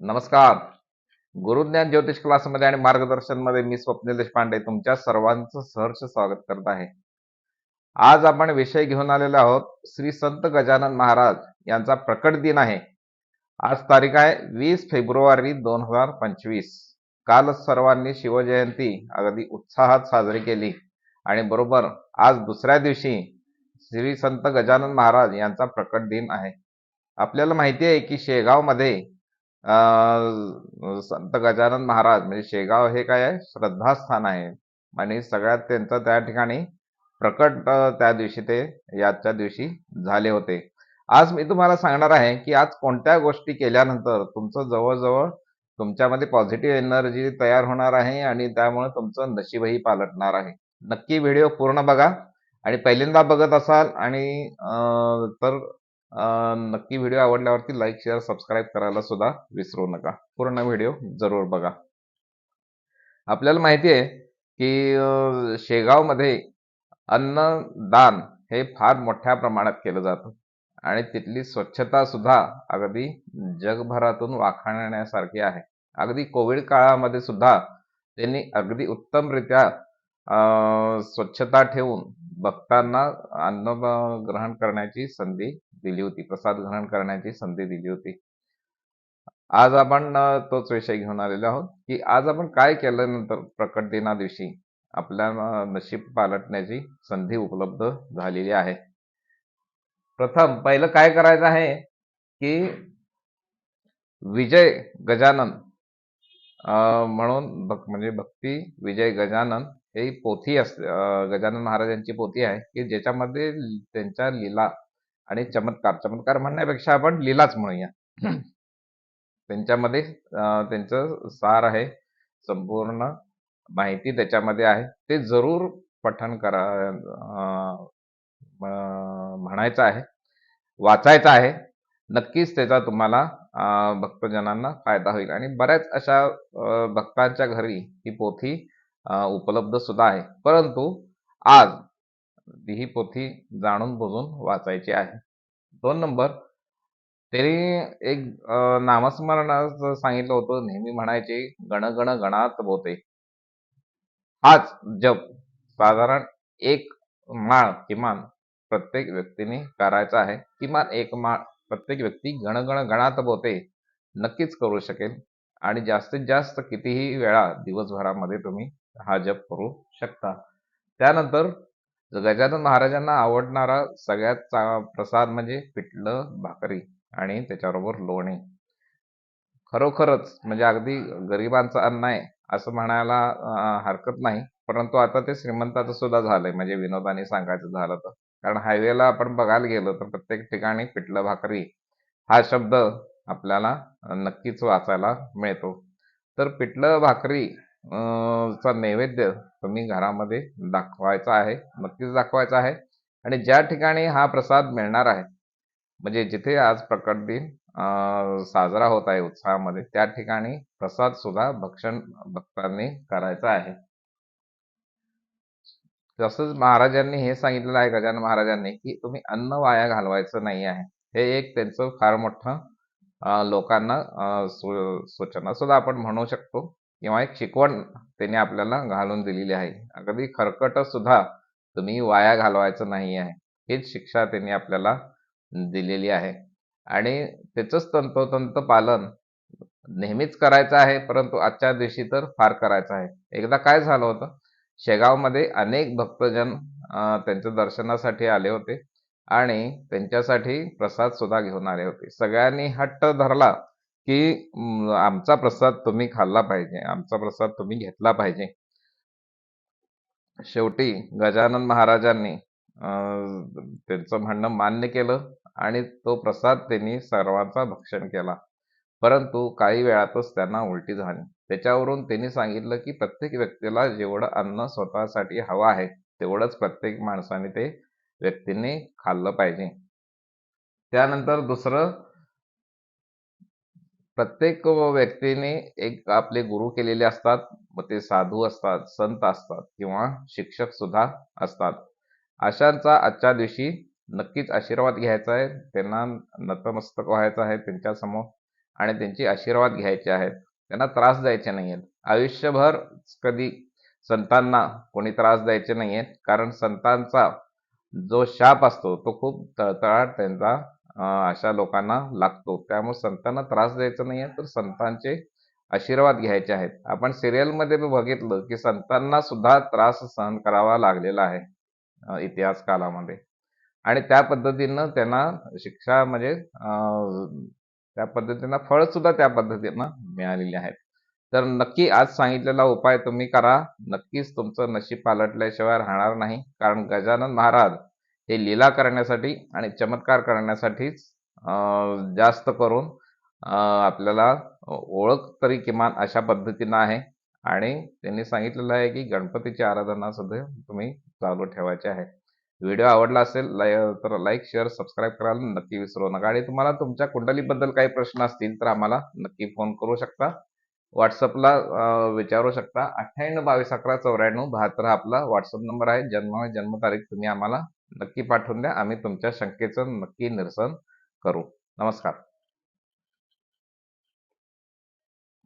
नमस्कार. गुरुज्ञान ज्योतिष क्लासमध्ये आणि मार्गदर्शनमध्ये मी स्वप्नील देशपांडे तुमच्या सर्वांचं सहर्ष स्वागत करत आहे. आज आपण विषय घेऊन आलेलो आहोत श्री संत गजानन महाराज यांचा प्रकट दिन आहे. आज तारीख आहे वीस फेब्रुवारी दोन हजार पंचवीस. काल सर्वांनी शिवजयंती अगदी उत्साहात साजरी केली. आणि बरोबर आज दुसऱ्या दिवशी श्री संत गजानन महाराज यांचा प्रकट दिन आहे. आपल्याला माहिती आहे की शेगावमध्ये संत गजानन महाराज म्हणजे शेगाव हे काय आहे? श्रद्धास्थान आहे. आणि सगळ्यात त्यांचं त्या ठिकाणी प्रकट त्या दिवशी ते याच्या दिवशी झाले होते. आज मी तुम्हाला सांगणार आहे की आज कोणत्या गोष्टी केल्यानंतर तुमचं जवळजवळ तुमच्यामध्ये पॉझिटिव्ह एनर्जी तयार होणार आहे आणि त्यामुळे तुमचं नशीबही पालटणार आहे. नक्की व्हिडिओ पूर्ण बघा. आणि पहिल्यांदा बघत असाल आणि तर नक्की व्हिडिओ आवडल्यावरती लाईक शेअर सबस्क्राईब करायला सुद्धा विसरू नका. पूर्ण व्हिडिओ जरूर बघा. आपल्याला माहिती आहे की शेगावमध्ये अन्नदान हे फार मोठ्या प्रमाणात केलं जातं. आणि तिथली स्वच्छता सुद्धा अगदी जगभरातून वाखाणण्यासारखी आहे. अगदी कोविड काळामध्ये सुद्धा त्यांनी अगदी उत्तमरित्या स्वच्छता ठेवून भक्तांना अन्न ग्रहण करण्याची संधी दिली होती. प्रसाद ग्रहण करण्याची संधी दिली होती. आज आपण तोच विषय घेऊन आलेलो आहोत की आज आपण काय केल्यानंतर प्रकट दिना दिवशी आपल्या नशीब पालटण्याची संधी उपलब्ध झालेली आहे? प्रथम पहिलं काय करायचं आहे की विजय गजानन म्हणून भक म्हणजे भक्ती विजय गजानन ही पोथी असते गजानन महाराजांची पोथी आहे की ज्याच्यामध्ये त्यांच्या लीला आणि चमत्कार चमत्कार म्हणण्यापेक्षा आपण लीलाच म्हणूया. त्यांच्यामध्ये त्यांचं सार आहे संपूर्ण माहिती त्याच्यामध्ये आहे. ते जरूर पठण करा म्हणायचं आहे वाचायचं आहे. नक्कीच त्याचा तुम्हाला भक्तजनांना फायदा होईल. आणि बऱ्याच अशा भक्तांच्या घरी ही पोथी उपलब्ध सुद्धा आहे. परंतु आज ही पोथी जाणून बुजून वाचायची आहे. दोन नंबर. त्यांनी एक अ, नामस्मरणाचं सांगितलं होतं नेहमी म्हणायचे गण गण गणात बोते. हाच जप. साधारण एक माळ किमान प्रत्येक व्यक्तीने करायचा आहे. किमान एक माळ प्रत्येक व्यक्ती गणगण गणात बोते. नक्कीच करू शकेल. आणि जास्तीत जास्त कितीही वेळा दिवसभरामध्ये तुम्ही हा जप करू शकता. त्यानंतर गजानन महाराजांना आवडणारा सगळ्यात प्रसाद म्हणजे पिठलं भाकरी आणि त्याच्याबरोबर लोणी. खरोखरच म्हणजे अगदी गरिबांचं अन्न आहे असं म्हणायला हरकत नाही. परंतु आता ते श्रीमंताचं सुद्धा झालंय म्हणजे विनोदाने सांगायचं झालं तर. कारण हायवेला आपण बघायला गेलो तर प्रत्येक ठिकाणी पिठलं भाकरी हा शब्द आपल्याला नक्कीच वाचायला मिळतो. तर पिठलं भाकरी चा नैवेद्य तुम्ही घरामध्ये दाखवायचा आहे नक्कीच दाखवायचा आहे. आणि ज्या ठिकाणी हा प्रसाद मिळणार आहे म्हणजे जिथे आज प्रकट दिन साजरा होत आहे उत्साहामध्ये त्या ठिकाणी प्रसाद सुद्धा भक्षण भक्तांनी करायचा आहे. तसंच महाराजांनी हे सांगितलेलं आहे गजानन महाराजांनी की तुम्ही अन्न वाया घालवायचं नाही आहे. हे एक त्यांचं फार मोठं लोकांना सूचना सुद्धा आपण म्हणू शकतो. किंवा एक शिकवण त्यांनी आपल्याला घालून दिलेली आहे. अगदी खरकट सुद्धा तुम्ही वाया घालवायचं नाही आहे. हीच शिक्षा त्यांनी आपल्याला दिलेली आहे. आणि त्याचंच तंतोतंत पालन नेहमीच करायचं आहे परंतु आजच्या दिवशी तर फार करायचं आहे. एकदा काय झालं होतं? शेगावमध्ये अनेक भक्तजन त्यांच्या दर्शनासाठी आले होते आणि त्यांच्यासाठी प्रसाद सुद्धा घेऊन आले होते. सगळ्यांनी हट्ट धरला. की आमचा प्रसाद तुम्ही खाल्ला पाहिजे आमचा प्रसाद तुम्ही घेतला पाहिजे. शेवटी गजानन महाराजांनी अं, त्यांचं म्हणणं मान्य केलं आणि तो प्रसाद त्यांनी सर्वांचा भक्षण केला. परंतु काही वेळातच त्यांना उलटी झाली. त्याच्यावरून त्यांनी सांगितलं की प्रत्येक व्यक्तीला जेवढं अन्न स्वतःसाठी हवं आहे तेवढंच प्रत्येक माणसाने ते व्यक्तीने खाल्लं पाहिजे. त्यानंतर दुसरं प्रत्येक व्यक्तीने एक आपले गुरु केलेले असतात मग ते साधू असतात संत असतात किंवा शिक्षक सुद्धा असतात. अशांचा आजच्या दिवशी नक्कीच आशीर्वाद घ्यायचा आहे. त्यांना नतमस्तक व्हायचं आहे त्यांच्यासमोर आणि त्यांचे आशीर्वाद घ्यायचे आहेत. त्यांना त्रास द्यायचे नाही आहेत आयुष्यभर कधी संतांना कोणी त्रास द्यायचे नाही आहेत कारण संतांचा जो शाप असतो तो खूप तळतळाट त्यांचा अशा लोकांना लागतो. त्यामुळे संतांना त्रास द्यायचा नाही आहे तर संतांचे आशीर्वाद घ्यायचे आहेत. आपण सिरियलमध्ये बघितलं की संतांना सुद्धा त्रास सहन करावा लागलेला आहे इतिहास कालामध्ये. आणि त्या पद्धतीनं त्यांना शिक्षा म्हणजे त्या पद्धतीनं फळ सुद्धा त्या पद्धतीनं मिळालेली आहेत. तर नक्की आज सांगितलेला उपाय तुम्ही करा. नक्कीच तुमचं नशीब पालटल्याशिवाय राहणार नाही. कारण गजानन महाराज हे लीला करण्यासाठी आणि चमत्कार करण्यासाठीच जास्त करून आपल्याला ओळख तरी किमान अशा पद्धतीनं आहे. आणि त्यांनी सांगितलेलं आहे की गणपतीची आराधना सध्या तुम्ही चालू ठेवायची आहे. व्हिडिओ आवडला असेल लाय- तर लाईक शेअर सबस्क्राईब करायला नक्की विसरू नका. आणि तुम्हाला तुमच्या कुंडलीबद्दल काही प्रश्न असतील तर आम्हाला नक्की फोन करू शकता. व्हॉट्सअपला विचारू शकता. अठ्ठ्याण्णव बावीस अकरा चौऱ्याण्णव बहात्तर हा आपला व्हॉट्सअप नंबर आहे. जन्म जन्मतारीख तुम्ही आम्हाला नक्की पाठवून द्या. आम्ही तुमच्या शंकेचं नक्की निरसन करू. नमस्कार.